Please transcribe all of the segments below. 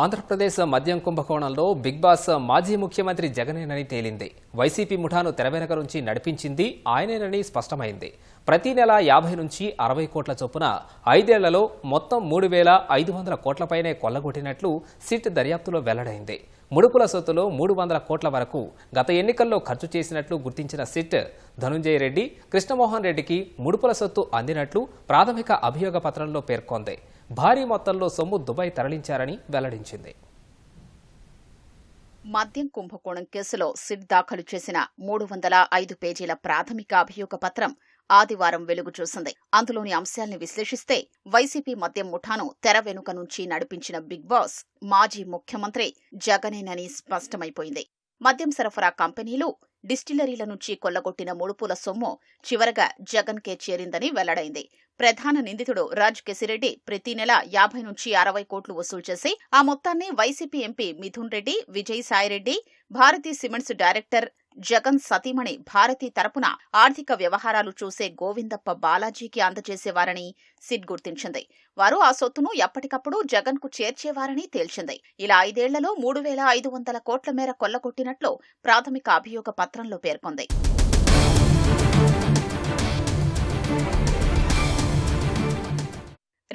ఆంధ్రప్రదేశ్ మద్యం కుంభకోణంలో big boss మాజీ ముఖ్యమంత్రి జగనేనని తేలింది. వైసీపీ ముఠాను తెరవెనక నుంచి నడిపించింది ఆయనేనని స్పష్టమైంది. ప్రతి నెల యాభై నుంచి అరవై కోట్ల చొప్పున ఐదేళ్ళలో మొత్తం మూడు వేల ఐదు వందల కోట్లపైనే కొల్లగొట్టినట్లు సిట్ దర్యాప్తులో వెల్లడైంది. ముడుపుల సొత్తులో మూడు వందల కోట్ల వరకు గత ఎన్నికల్లో ఖర్చు చేసినట్లు గుర్తించిన సిట్ ధనుంజయ రెడ్డి కృష్ణమోహన్ రెడ్డికి ముడుపుల సొత్తు అందినట్లు ప్రాథమిక అభియోగ పత్రంలో పేర్కొంది. భారీ మొత్తంలో సొమ్ము దుబాయ్ తరలించారని వెల్లడించింది. మద్యం కుంభకోణం కేసులో సిట్ దాఖలు చేసిన మూడు వందల ఐదు పేజీల ప్రాథమిక అభియోగ పత్రం ఆదివారం వెలుగు చూసింది. అందులోని అంశాల్ని విశ్లేషిస్తే వైసీపీ మద్యం ముఠాను తెర వెనుక నుంచి నడిపించిన బిగ్ బాస్ మాజీ ముఖ్యమంత్రి జగనేనని స్పష్టమైపోయింది. మద్యం సరఫరా కంపెనీలు డిస్టిలరీల నుంచి కొల్లగొట్టిన ముడుపుల సొమ్ము చివరగా జగన్కే చేరిందని వెల్లడైంది. ప్రధాన నిందితుడు రాజ్ కెసిరెడ్డి ప్రతి నెల యాభై నుంచి అరవై కోట్లు వసూలు చేసి ఆ మొత్తాన్ని YCP MP Mithun Reddy Vijay Sai Reddy Bharathi cements director Jagan సతీమణి భారతి తరపున ఆర్థిక వ్యవహారాలు చూసే గోవిందప్ప బాలాజీకి అందజేసేవారని సిట్ గుర్తించింది. వారు ఆ సొత్తును ఎప్పటికప్పుడు జగన్కు చేర్చేవారని తేల్చింది. ఇలా ఐదేళ్ళలో మూడు వేల ఐదు వందల కోట్ల మేర కొల్లగొట్టినట్లు ప్రాథమిక అభియోగ పత్రంలో పేర్కొంది.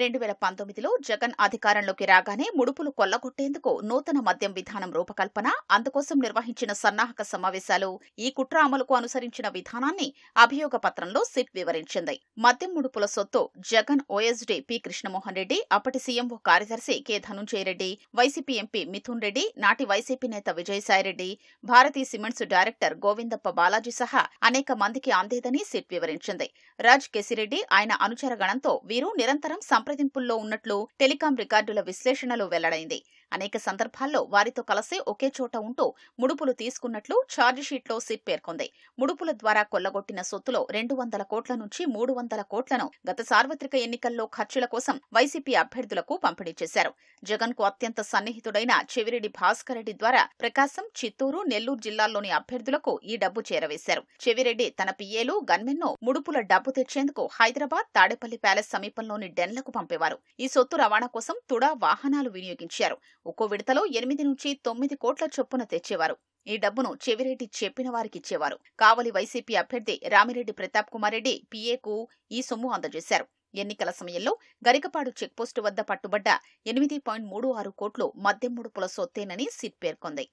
రెండు వేల పంతొమ్మిదిలో జగన్ అధికారంలోకి రాగానే ముడుపులు కొల్లగొట్టేందుకు నూతన మద్యం విధానం రూపకల్పన అందుకోసం నిర్వహించిన సన్నాహక సమావేశాలు ఈ కుట్ర అమలుకు అనుసరించిన విధానాన్ని అభియోగ పత్రంలో సిట్ వివరించింది. మద్యం ముడుపుల సొత్తు జగన్ ఓఎస్డీ పి కృష్ణమోహన్ రెడ్డి అప్పటి సీఎంఓ కార్యదర్శి K Dhanunjaya Reddy YCP MP Mithun Reddy నాటి వైసీపీ నేత విజయసాయిరెడ్డి భారతీ సిమెంట్స్ డైరెక్టర్ గోవిందప్ప బాలాజీ సహా అనేక మందికి అందేదని సిట్ వివరించింది. రాజ్ కెసిరెడ్డి ఆయన అనుచర గణంతో వీరు నిరంతరం సంప్రదింపుల్లో ఉన్నట్లు టెలికాం రికార్డుల విశ్లేషణలో వెల్లడైంది. అనేక సందర్భాల్లో వారితో కలిసి ఒకే చోట ఉంటూ ముడుపులు తీసుకున్నట్లు ఛార్జిషీట్లో సిట్ పేర్కొంది. ముడుపుల ద్వారా కొల్లగొట్టిన సొత్తులో రెండు వందల కోట్ల నుంచి మూడు వందల కోట్లను గత సార్వత్రిక ఎన్నికల్లో ఖర్చుల కోసం వైసీపీ అభ్యర్థులకు పంపిణీ చేశారు. జగన్కు అత్యంత సన్నిహితుడైన చెవిరెడ్డి భాస్కర్ రెడ్డి ద్వారా ప్రకాశం చిత్తూరు నెల్లూరు జిల్లాల్లోని అభ్యర్థులకు ఈ డబ్బు చేరవేశారు. చెవిరెడ్డి తన పిఏలు గన్మెన్ను ముడుపుల డబ్బు తెచ్చేందుకు హైదరాబాద్ తాడేపల్లి ప్యాలెస్ సమీపంలోని డెన్లకు పంపేవారు. ఈ సొత్తు రవాణా కోసం తుడా వాహనాలు వినియోగించారు. ఒక్కో విడతలో ఎనిమిది నుంచి తొమ్మిది కోట్ల చొప్పున తెచ్చేవారు. ఈ డబ్బును చెవిరెడ్డి చెప్పిన వారికిచ్చేవారు. కావలి వైసీపీ అభ్యర్థి రామిరెడ్డి ప్రతాప్ కుమార్ రెడ్డి పీఏకు ఈ సొమ్ము అందజేశారు. ఎన్నికల సమయంలో గరికపాడు చెక్పోస్టు వద్ద పట్టుబడ్డ ఎనిమిది పాయింట్ మూడు ఆరు కోట్లు మద్యం ముడుపుల సొత్తేనని సిట్ పేర్కొంది.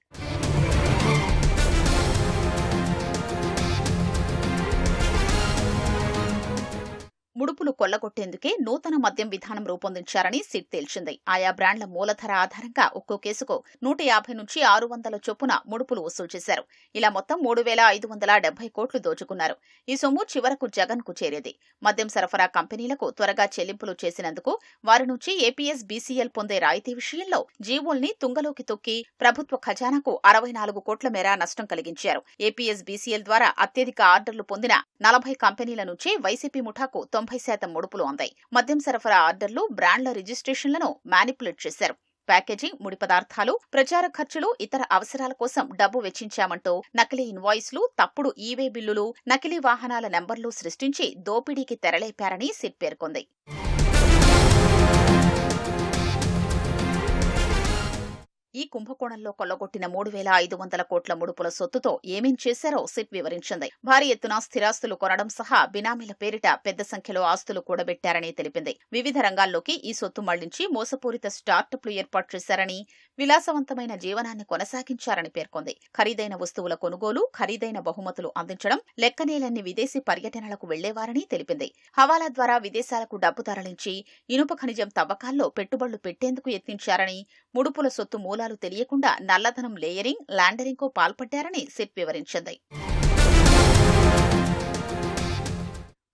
ముడుపులు కొల్లగొట్టేందుకే నూతన మద్యం విధానం రూపొందించారని సిట్ తేల్చింది. ఆయా బ్రాండ్ల మూలధర ఆధారంగా ఒక్కో కేసుకు నూట యాభై నుంచి ఆరు వందల చొప్పున ముడుపులు వసూలు చేశారు. ఇలా మొత్తం మూడు వేల ఐదు వందల డెబ్బై కోట్లు దోచుకున్నారు. ఈ సొమ్ము చివరకు జగన్కు చేరేది. మద్యం సరఫరా కంపెనీలకు త్వరగా చెల్లింపులు చేసినందుకు వారి నుంచి ఏపీఎస్ బీసీఎల్ పొందే రాయితీ విషయంలో జీవోల్ని తుంగలోకి తొక్కి ప్రభుత్వ ఖజానాకు అరవై నాలుగు కోట్ల మేర నష్టం కలిగించారు. ఏపీఎస్ బీసీఎల్ ద్వారా అత్యధిక ఆర్డర్లు పొందిన నలభై కంపెనీల నుంచి వైసీపీ ముఠాకు తొంభై శాతం ముడుపులు అందాయి. మద్యం సరఫరా ఆర్డర్లు బ్రాండ్ల రిజిస్ట్రేషన్లను మ్యానిపులేట్ చేశారు. ప్యాకేజింగ్ ముడి పదార్థాలు ప్రచార ఖర్చులు ఇతర అవసరాల కోసం డబ్బు వెచ్చించామంటూ నకిలీ ఇన్వాయిస్లు తప్పుడు ఈవే బిల్లులు నకిలీ వాహనాల నెంబర్లు సృష్టించి దోపిడీకి తెరలేపారని సిట్ పేర్కొంది. ఈ కుంభకోణంలో కొల్లగొట్టిన మూడు వేల ఐదు వందల కోట్ల ముడుపుల సొత్తుతో ఏమేం చేశారో సిట్ వివరించింది. భారీ ఎత్తున స్థిరాస్తులు కొనడం సహా బినామీల పేరిట పెద్ద సంఖ్యలో ఆస్తులు కూడబెట్టారని తెలిపింది. వివిధ రంగాల్లోకి ఈ సొత్తు మళ్ళించి మోసపూరిత స్టార్టప్లు ఏర్పాటు చేశారని విలాసవంతమైన జీవనాన్ని కొనసాగించారని పేర్కొంది. ఖరీదైన వస్తువుల కొనుగోలు ఖరీదైన బహుమతులు అందించడం లెక్కనేలన్ని విదేశీ పర్యటనలకు వెళ్ళేవారని తెలిపింది. హవాలా ద్వారా విదేశాలకు డబ్బు తరలించి ఇనుప ఖనిజం తవ్వకాల్లో పెట్టుబడులు పెట్టేందుకు యత్నించారని ముడుపుల సొత్తు మూల వివరాలు తెలియకుండా నల్లధనం లేయరింగ్ లాండరింగ్కు పాల్పడ్డారని సిట్ వివరించింది.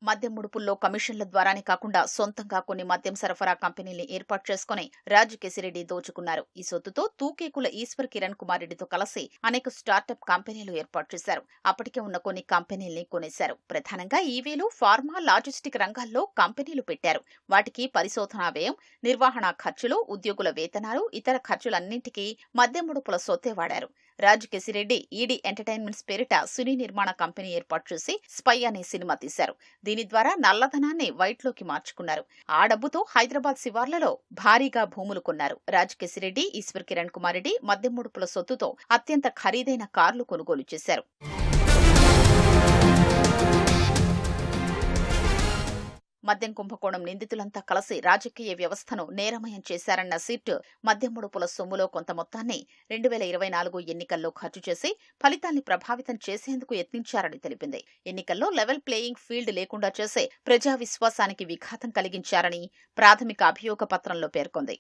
మద్యం ముడుపుల్లో కమిషన్ల ద్వారానే కాకుండా సొంతంగా కొన్ని మద్యం సరఫరా కంపెనీల్ని ఏర్పాటు చేసుకుని రాజు దోచుకున్నారు. ఈ సొత్తుతో తూకేకుల ఈశ్వర్ కిరణ్ కుమార్ రెడ్డితో కలిసి అనేక స్టార్టప్ కంపెనీలు ఏర్పాటు చేశారు. అప్పటికే ఉన్న కొన్ని కంపెనీల్ని కొనేశారు. ప్రధానంగా ఈవీలు ఫార్మా లాజిస్టిక్ రంగాల్లో కంపెనీలు పెట్టారు. వాటికి పరిశోధనా వ్యయం నిర్వహణ ఖర్చులు ఉద్యోగుల వేతనాలు ఇతర ఖర్చులన్నింటికీ మద్యం ముడుపుల సొత్తే వాడారు. రాజకేశిరెడ్డి ఈడీ ఎంటర్టైన్మెంట్స్ పేరిట సినీ నిర్మాణ కంపెనీ ఏర్పాటు చేసి స్పై అనే సినిమా తీశారు. దీని ద్వారా నల్లధనాన్ని వైట్లోకి మార్చుకున్నారు. ఆ డబ్బుతో హైదరాబాద్ శివార్లలో భారీగా భూములు కొన్నారు. రాజకేశిరెడ్డి ఈశ్వర్ కిరణ్ కుమార్ రెడ్డి మద్యముడుపుల సొత్తుతో అత్యంత ఖరీదైన కార్లు కొనుగోలు చేశారు. మద్యం కుంభకోణం నిందితులంతా కలిసి రాజకీయ వ్యవస్థను నేరమయం చేశారన్న సిట్ మద్యం ముడుపుల సొమ్ములో కొంత మొత్తాన్ని రెండు వేల ఇరవై నాలుగు ఎన్నికల్లో ఖర్చు చేసి ఫలితాన్ని ప్రభావితం చేసేందుకు యత్నించారని తెలిపింది. ఎన్నికల్లో లెవెల్ ప్లేయింగ్ ఫీల్డ్ లేకుండా చేసే ప్రజా విశ్వాసానికి విఘాతం కలిగించారని ప్రాథమిక అభియోగ పత్రంలో పేర్కొంది.